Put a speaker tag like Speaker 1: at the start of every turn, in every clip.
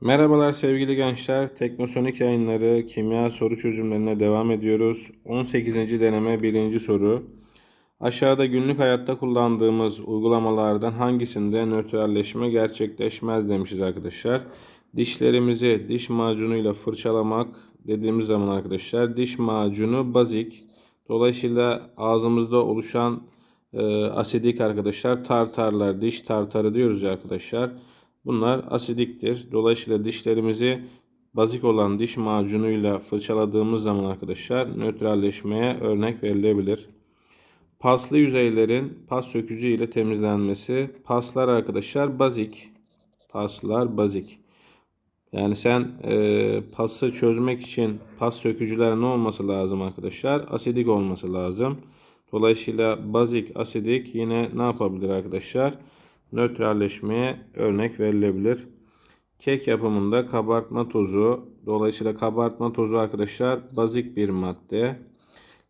Speaker 1: Merhabalar sevgili gençler. Teknosonik yayınları kimya soru çözümlerine devam ediyoruz. 18. deneme 1. soru. Aşağıda günlük hayatta kullandığımız uygulamalardan hangisinde nötralleşme gerçekleşmez demişiz arkadaşlar. Dişlerimizi diş macunuyla fırçalamak dediğimiz zaman arkadaşlar diş macunu bazik. Dolayısıyla ağzımızda oluşan e, asidik arkadaşlar tartarlar, diş tartarı diyoruz ya arkadaşlar. Bunlar asidiktir. Dolayısıyla dişlerimizi bazik olan diş macunuyla fırçaladığımız zaman arkadaşlar nötralleşmeye örnek verilebilir. Paslı yüzeylerin pas sökücü ile temizlenmesi. Paslar arkadaşlar bazik. Paslar bazik. Yani sen e, pası çözmek için pas sökücüler ne olması lazım arkadaşlar? Asidik olması lazım. Dolayısıyla bazik asidik yine ne yapabilir arkadaşlar? Nötralleşmeye örnek verilebilir. Kek yapımında kabartma tozu, dolayısıyla kabartma tozu arkadaşlar bazik bir madde.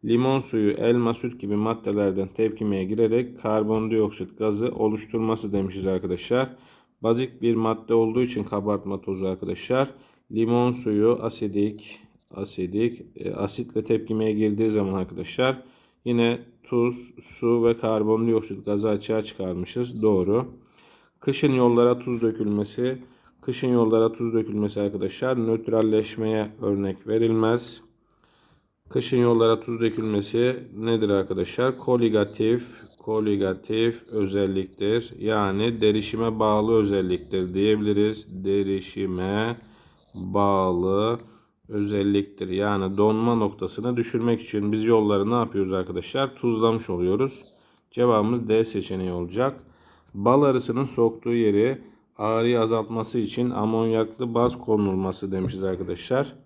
Speaker 1: Limon suyu, elma, süt gibi maddelerden tepkimeye girerek karbondioksit gazı oluşturması demişiz arkadaşlar. Bazik bir madde olduğu için kabartma tozu arkadaşlar. Limon suyu asidik, asidik, e, asitle tepkimeye girdiği zaman arkadaşlar yine tuz, su ve karbondioksit gazı açığa çıkarmışız. Doğru. Kışın yollara tuz dökülmesi, kışın yollara tuz dökülmesi arkadaşlar nötralleşmeye örnek verilmez. Kışın yollara tuz dökülmesi nedir arkadaşlar? Koligatif, koligatif özelliktir. Yani derişime bağlı özelliktir diyebiliriz. Derişime bağlı özelliktir. Yani donma noktasını düşürmek için biz yolları ne yapıyoruz arkadaşlar? Tuzlamış oluyoruz. Cevabımız D seçeneği olacak. Bal arısının soktuğu yeri ağrıyı azaltması için amonyaklı baz konulması demişiz arkadaşlar.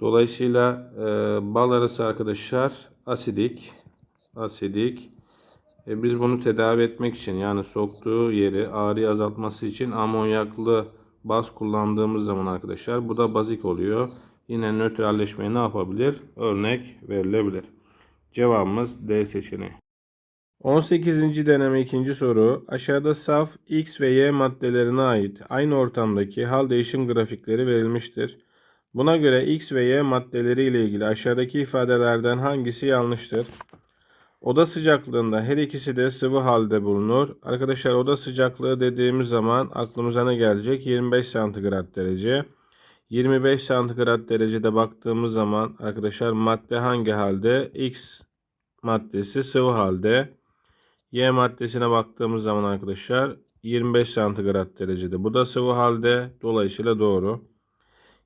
Speaker 1: Dolayısıyla e, bal arısı arkadaşlar asidik. Asidik. E, biz bunu tedavi etmek için yani soktuğu yeri ağrıyı azaltması için amonyaklı baz kullandığımız zaman arkadaşlar bu da bazik oluyor. Yine nötralleşmeye ne yapabilir? Örnek verilebilir. Cevabımız D seçeneği. 18. deneme ikinci soru. Aşağıda saf X ve Y maddelerine ait aynı ortamdaki hal değişim grafikleri verilmiştir. Buna göre X ve Y maddeleri ile ilgili aşağıdaki ifadelerden hangisi yanlıştır? Oda sıcaklığında her ikisi de sıvı halde bulunur. Arkadaşlar oda sıcaklığı dediğimiz zaman aklımıza ne gelecek? 25 santigrat derece. 25 santigrat derecede baktığımız zaman arkadaşlar madde hangi halde? X maddesi sıvı halde. Y maddesine baktığımız zaman arkadaşlar 25 santigrat derecede. Bu da sıvı halde. Dolayısıyla doğru.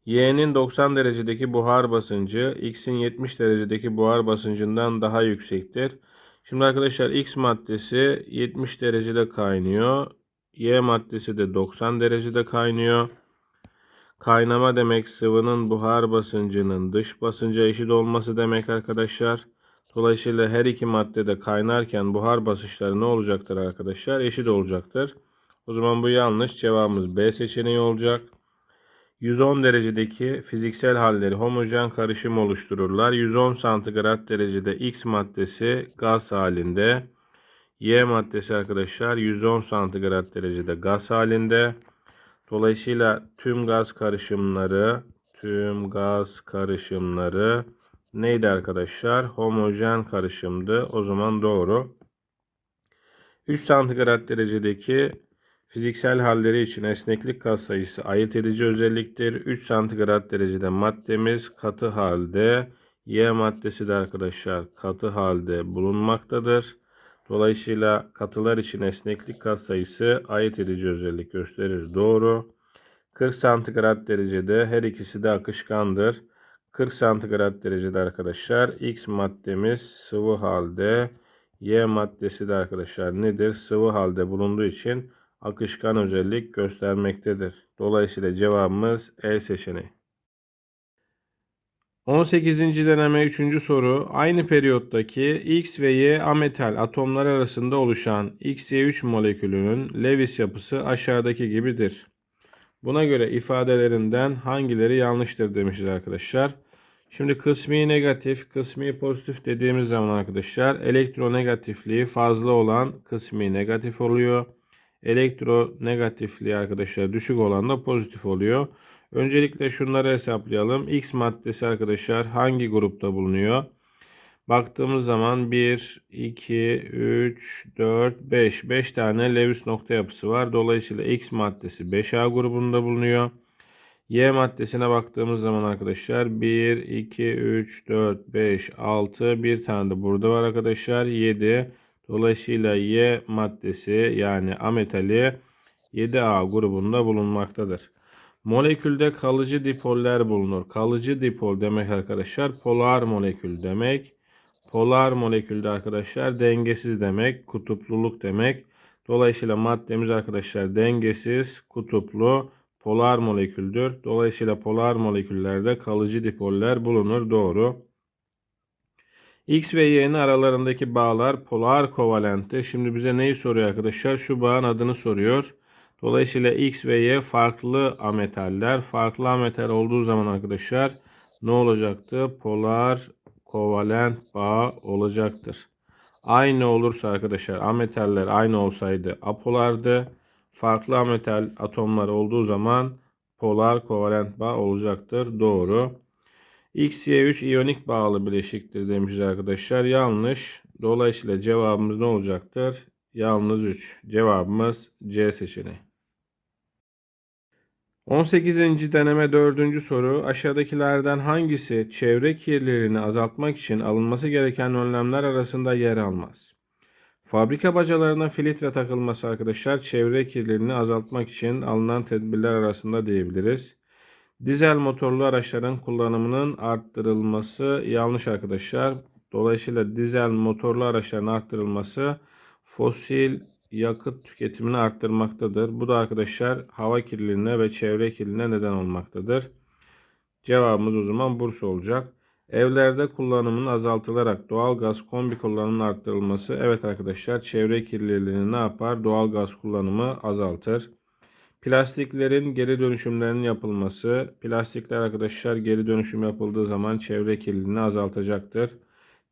Speaker 1: Y'nin 90 derecedeki buhar basıncı X'in 70 derecedeki buhar basıncından daha yüksektir. Şimdi arkadaşlar X maddesi 70 derecede kaynıyor. Y maddesi de 90 derecede kaynıyor. Kaynama demek sıvının buhar basıncının dış basınca eşit olması demek arkadaşlar. Dolayısıyla her iki maddede kaynarken buhar basınçları ne olacaktır arkadaşlar? Eşit olacaktır. O zaman bu yanlış. Cevabımız B seçeneği olacak. 110 derecedeki fiziksel halleri homojen karışım oluştururlar. 110 santigrat derecede X maddesi gaz halinde. Y maddesi arkadaşlar 110 santigrat derecede gaz halinde. Dolayısıyla tüm gaz karışımları tüm gaz karışımları neydi arkadaşlar? Homojen karışımdı. O zaman doğru. 3 santigrat derecedeki fiziksel halleri için esneklik katsayısı ayırt edici özelliktir. 3 santigrat derecede maddemiz katı halde. Y maddesi de arkadaşlar katı halde bulunmaktadır. Dolayısıyla katılar için esneklik katsayısı ayırt edici özellik gösterir. Doğru. 40 santigrat derecede her ikisi de akışkandır. 40 santigrat derecede arkadaşlar X maddemiz sıvı halde. Y maddesi de arkadaşlar nedir? Sıvı halde bulunduğu için akışkan özellik göstermektedir. Dolayısıyla cevabımız E seçeneği. 18. deneme 3. soru. Aynı periyottaki X ve Y ametal atomlar arasında oluşan XY3 molekülünün Lewis yapısı aşağıdaki gibidir. Buna göre ifadelerinden hangileri yanlıştır demişiz arkadaşlar. Şimdi kısmi negatif, kısmi pozitif dediğimiz zaman arkadaşlar elektronegatifliği fazla olan kısmi negatif oluyor. Elektronegatifliği arkadaşlar düşük olan da pozitif oluyor. Öncelikle şunları hesaplayalım. X maddesi arkadaşlar hangi grupta bulunuyor? Baktığımız zaman 1, 2, 3, 4, 5. 5 tane Lewis nokta yapısı var. Dolayısıyla X maddesi 5A grubunda bulunuyor. Y maddesine baktığımız zaman arkadaşlar 1, 2, 3, 4, 5, 6 bir tane de burada var arkadaşlar 7. Dolayısıyla Y maddesi yani ametali 7A grubunda bulunmaktadır. Molekülde kalıcı dipoller bulunur. Kalıcı dipol demek arkadaşlar polar molekül demek. Polar molekülde arkadaşlar dengesiz demek, kutupluluk demek. Dolayısıyla maddemiz arkadaşlar dengesiz, kutuplu, polar moleküldür. Dolayısıyla polar moleküllerde kalıcı dipoller bulunur. Doğru. X ve Y'nin aralarındaki bağlar polar kovalenttir. Şimdi bize neyi soruyor arkadaşlar? Şu bağın adını soruyor. Dolayısıyla X ve Y farklı ametaller. Farklı ametal olduğu zaman arkadaşlar ne olacaktı? Polar kovalent bağ olacaktır. Aynı olursa arkadaşlar ametaller aynı olsaydı apolardı. Farklı ametal atomlar olduğu zaman polar kovalent bağ olacaktır. Doğru. XY3 iyonik bağlı bileşiktir demişiz arkadaşlar. Yanlış. Dolayısıyla cevabımız ne olacaktır? Yalnız 3. Cevabımız C seçeneği. 18. deneme 4. soru aşağıdakilerden hangisi çevre kirliliğini azaltmak için alınması gereken önlemler arasında yer almaz? Fabrika bacalarına filtre takılması arkadaşlar çevre kirliliğini azaltmak için alınan tedbirler arasında diyebiliriz. Dizel motorlu araçların kullanımının arttırılması yanlış arkadaşlar. Dolayısıyla dizel motorlu araçların arttırılması fosil yakıt tüketimini arttırmaktadır. Bu da arkadaşlar hava kirliliğine ve çevre kirliliğine neden olmaktadır. Cevabımız o zaman Bursa olacak. Evlerde kullanımın azaltılarak doğal gaz kombi kullanımının arttırılması. Evet arkadaşlar çevre kirliliğini ne yapar? Doğal gaz kullanımı azaltır. Plastiklerin geri dönüşümlerinin yapılması. Plastikler arkadaşlar geri dönüşüm yapıldığı zaman çevre kirliliğini azaltacaktır.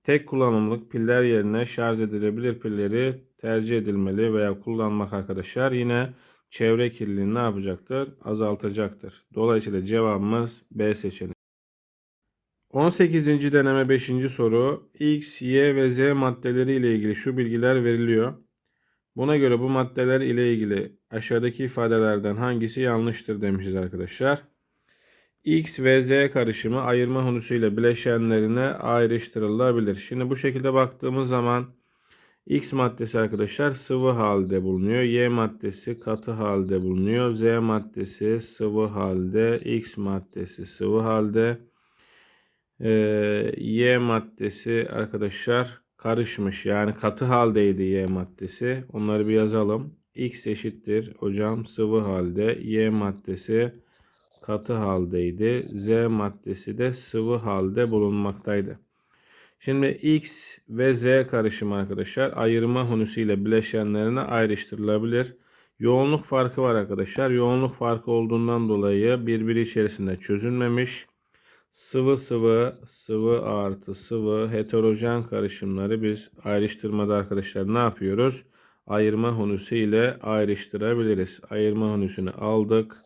Speaker 1: Tek kullanımlık piller yerine şarj edilebilir pilleri tercih edilmeli veya kullanmak arkadaşlar yine çevre kirliliğini ne yapacaktır? Azaltacaktır. Dolayısıyla cevabımız B seçeneği. 18. deneme 5. soru X, Y ve Z maddeleri ile ilgili şu bilgiler veriliyor. Buna göre bu maddeler ile ilgili aşağıdaki ifadelerden hangisi yanlıştır demişiz arkadaşlar. X ve Z karışımı ayırma hunusuyla bileşenlerine ayrıştırılabilir. Şimdi bu şekilde baktığımız zaman X maddesi arkadaşlar sıvı halde bulunuyor. Y maddesi katı halde bulunuyor. Z maddesi sıvı halde. X maddesi sıvı halde. Ee, y maddesi arkadaşlar karışmış. Yani katı haldeydi Y maddesi. Onları bir yazalım. X eşittir hocam sıvı halde. Y maddesi katı haldeydi. Z maddesi de sıvı halde bulunmaktaydı. Şimdi X ve Z karışımı arkadaşlar ayırma hunusiyle bileşenlerine ayrıştırılabilir. Yoğunluk farkı var arkadaşlar. Yoğunluk farkı olduğundan dolayı birbiri içerisinde çözülmemiş. Sıvı sıvı, sıvı artı sıvı heterojen karışımları biz ayrıştırmada arkadaşlar ne yapıyoruz? Ayırma hunusu ile ayrıştırabiliriz. Ayırma hunusunu aldık.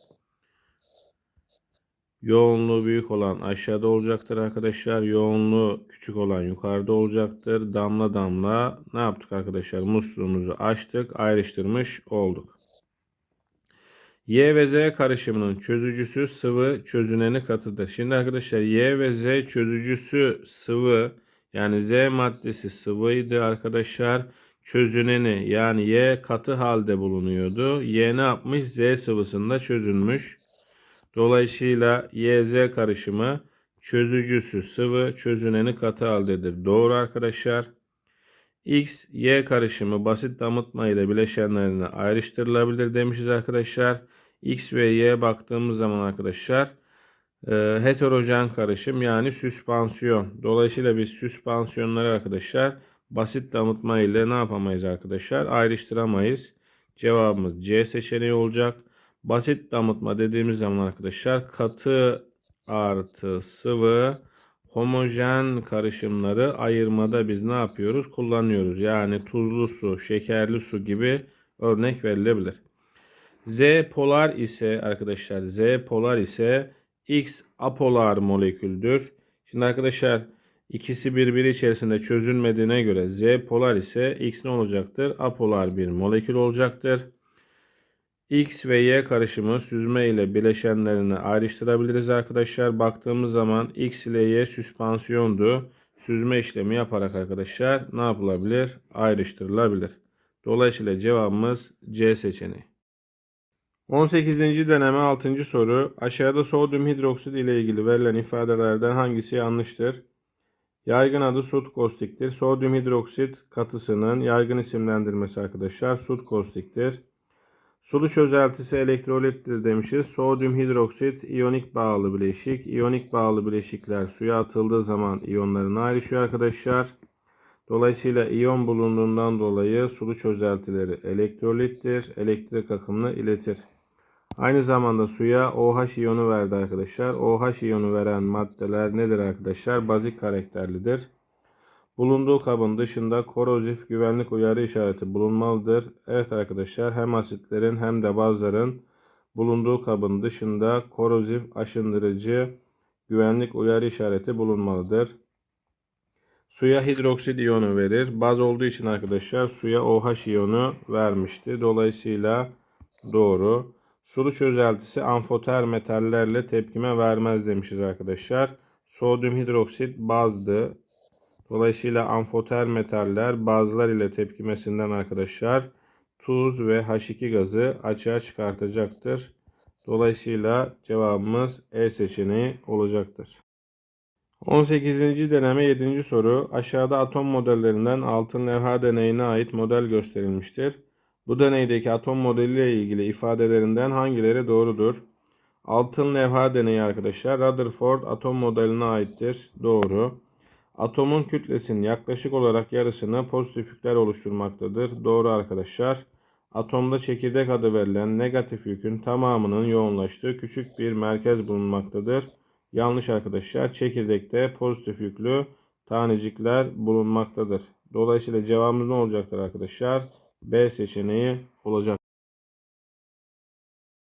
Speaker 1: Yoğunluğu büyük olan aşağıda olacaktır arkadaşlar. Yoğunluğu küçük olan yukarıda olacaktır. Damla damla ne yaptık arkadaşlar? Musluğumuzu açtık. Ayrıştırmış olduk. Y ve Z karışımının çözücüsü sıvı çözüneni katıdır. Şimdi arkadaşlar Y ve Z çözücüsü sıvı yani Z maddesi sıvıydı arkadaşlar. Çözüneni yani Y katı halde bulunuyordu. Y ne yapmış? Z sıvısında çözülmüş. Dolayısıyla YZ karışımı çözücüsü sıvı, çözüneni katı haldedir. Doğru arkadaşlar. X, Y karışımı basit damıtma ile bileşenlerine ayrıştırılabilir demişiz arkadaşlar. X ve Y baktığımız zaman arkadaşlar e, heterojen karışım yani süspansiyon. Dolayısıyla biz süspansiyonları arkadaşlar basit damıtma ile ne yapamayız arkadaşlar? Ayrıştıramayız. Cevabımız C seçeneği olacak. Basit damıtma dediğimiz zaman arkadaşlar katı artı sıvı homojen karışımları ayırmada biz ne yapıyoruz? Kullanıyoruz. Yani tuzlu su, şekerli su gibi örnek verilebilir. Z polar ise arkadaşlar Z polar ise X apolar moleküldür. Şimdi arkadaşlar ikisi birbiri içerisinde çözülmediğine göre Z polar ise X ne olacaktır? Apolar bir molekül olacaktır. X ve Y karışımı süzme ile bileşenlerini ayrıştırabiliriz arkadaşlar. Baktığımız zaman X ile Y süspansiyondu. Süzme işlemi yaparak arkadaşlar ne yapılabilir? Ayrıştırılabilir. Dolayısıyla cevabımız C seçeneği. 18. deneme 6. soru. Aşağıda sodyum hidroksit ile ilgili verilen ifadelerden hangisi yanlıştır? Yaygın adı sut kostiktir. Sodyum hidroksit katısının yaygın isimlendirmesi arkadaşlar sut kostiktir. Sulu çözeltisi elektrolittir demişiz. Sodyum hidroksit iyonik bağlı bileşik. İyonik bağlı bileşikler suya atıldığı zaman iyonlarına ayrışıyor arkadaşlar. Dolayısıyla iyon bulunduğundan dolayı sulu çözeltileri elektrolittir. Elektrik akımını iletir. Aynı zamanda suya OH iyonu verdi arkadaşlar. OH iyonu veren maddeler nedir arkadaşlar? Bazik karakterlidir. Bulunduğu kabın dışında korozif güvenlik uyarı işareti bulunmalıdır. Evet arkadaşlar hem asitlerin hem de bazların bulunduğu kabın dışında korozif aşındırıcı güvenlik uyarı işareti bulunmalıdır. Suya hidroksit iyonu verir. Baz olduğu için arkadaşlar suya OH iyonu vermişti. Dolayısıyla doğru. Sulu çözeltisi amfoter metallerle tepkime vermez demişiz arkadaşlar. Sodyum hidroksit bazdı. Dolayısıyla amfoter metaller bazlar ile tepkimesinden arkadaşlar tuz ve H2 gazı açığa çıkartacaktır. Dolayısıyla cevabımız E seçeneği olacaktır. 18. deneme 7. soru. Aşağıda atom modellerinden altın levha deneyine ait model gösterilmiştir. Bu deneydeki atom modeliyle ilgili ifadelerinden hangileri doğrudur? Altın levha deneyi arkadaşlar Rutherford atom modeline aittir. Doğru. Atomun kütlesinin yaklaşık olarak yarısını pozitif yükler oluşturmaktadır. Doğru arkadaşlar. Atomda çekirdek adı verilen negatif yükün tamamının yoğunlaştığı küçük bir merkez bulunmaktadır. Yanlış arkadaşlar. Çekirdekte pozitif yüklü tanecikler bulunmaktadır. Dolayısıyla cevabımız ne olacaktır arkadaşlar? B seçeneği olacak.